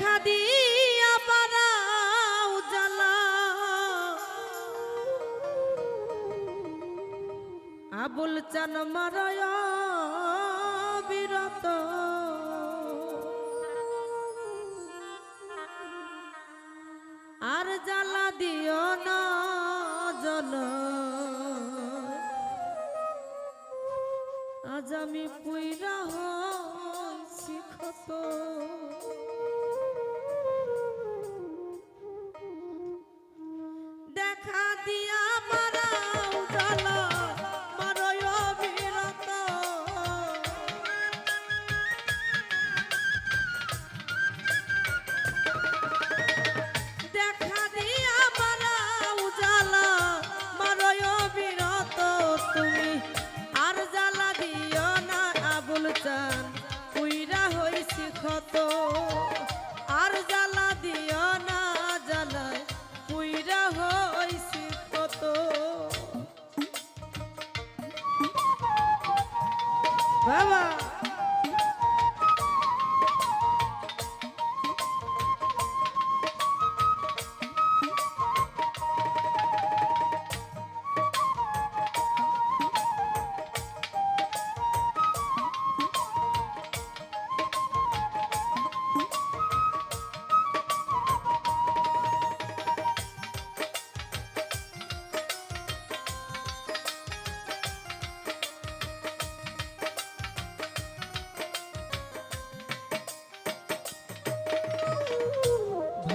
দেখা দিয়া বারাও জ্বালা। আবুল চান মারয় বিরত। আর জ্বালা দিও না জল। আজ আমি পুইরা ক্ষত বাবা।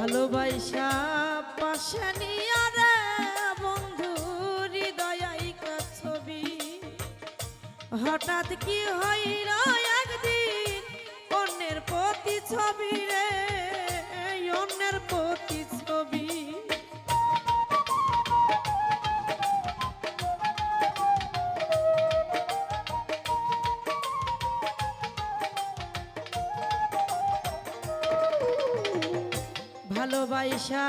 ভালোবাসা পাশে নিয়ে রে বন্ধু হৃদয়াইকা ছবি? হঠাৎ কি হইল একদিন? অন্যের প্রতি ছবি রে, অন্যের প্রতি ছবি ভালোবাসা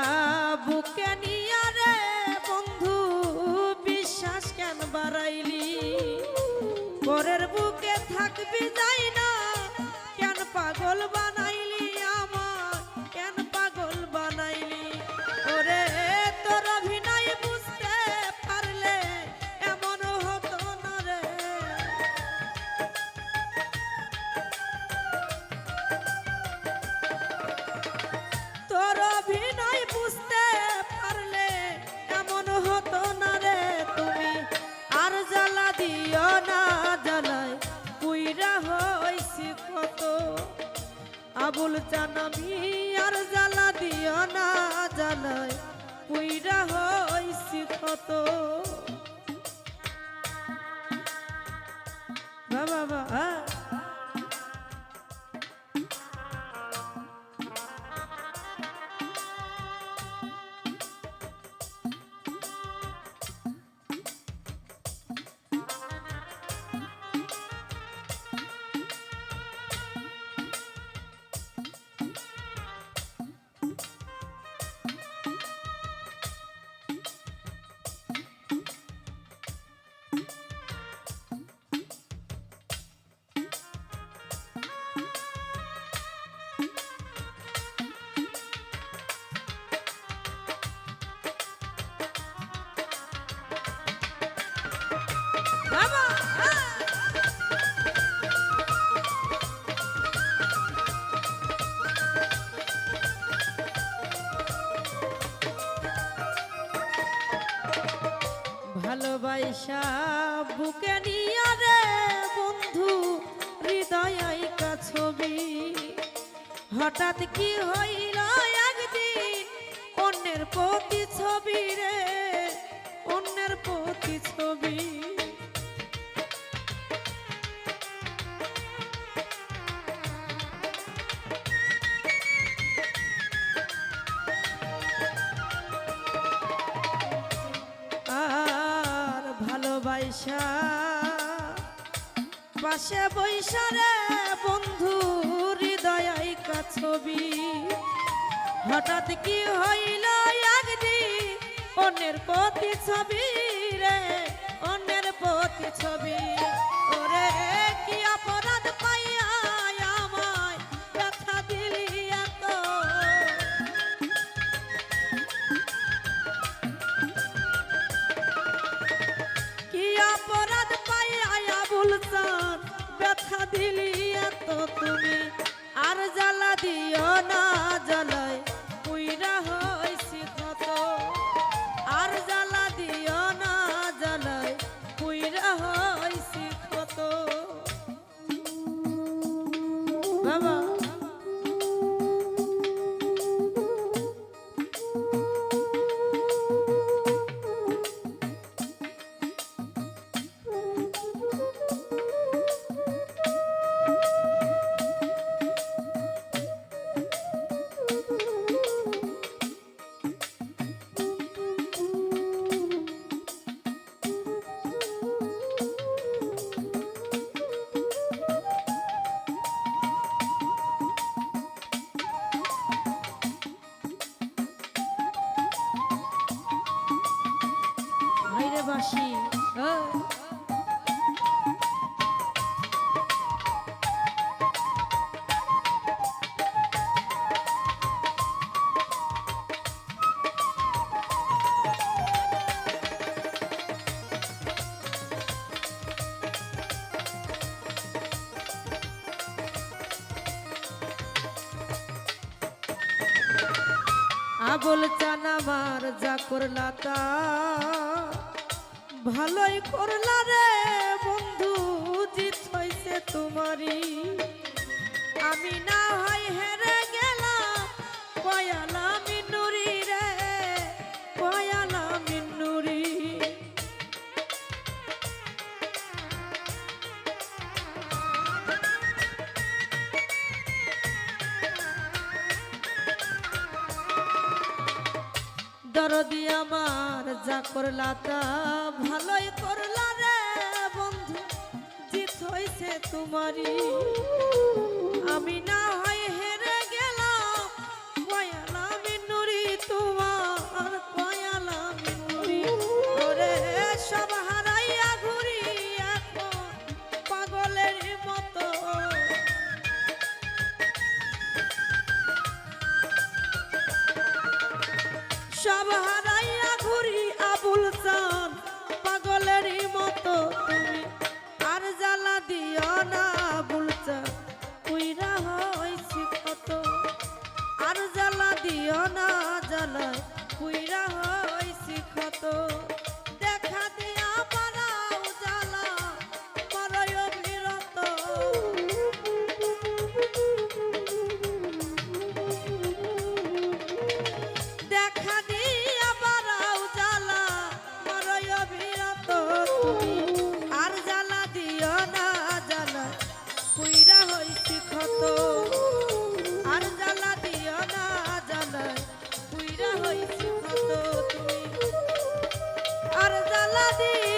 বুকে নিয়া রে বন্ধু বিশ্বাস কেন বাড়াইলি? পরের বুকে থাকবি যাই আবুল জানামি আর জ্বালা দিও না জ্বালায় পুইরা হইছি কত বাবা বাবা বাবা ভালোবাসা বুকে নিয়া রে বন্ধু হৃদয় কা ছবি। হঠাৎ কি হইল একদিন অন্যের প্রতি ছবি রে, অন্যের প্রতি ছবি ভালোবাসা। পাশে বৈশারে বন্ধু হৃদয় ছবি। হঠাৎ কি হইল একদিন অন্যের প্রতি ছবি দিলি এত তুমি, আর জ্বালা দিও না জ্বালায়। কুইরা হয়েছি কত আর জ্বালা দিও না জ্বালায়। কুইরা হইছি কত বাবা। পাগল চান যা করলা তা। ভালোই করলা রে বন্ধু, জিত হয়েছে তোমারই। আমি না হয় হে দরদি আমার যা করলা তা ভালোই করলা রে বন্ধু জিত হইছে তোমারই। আমি না दी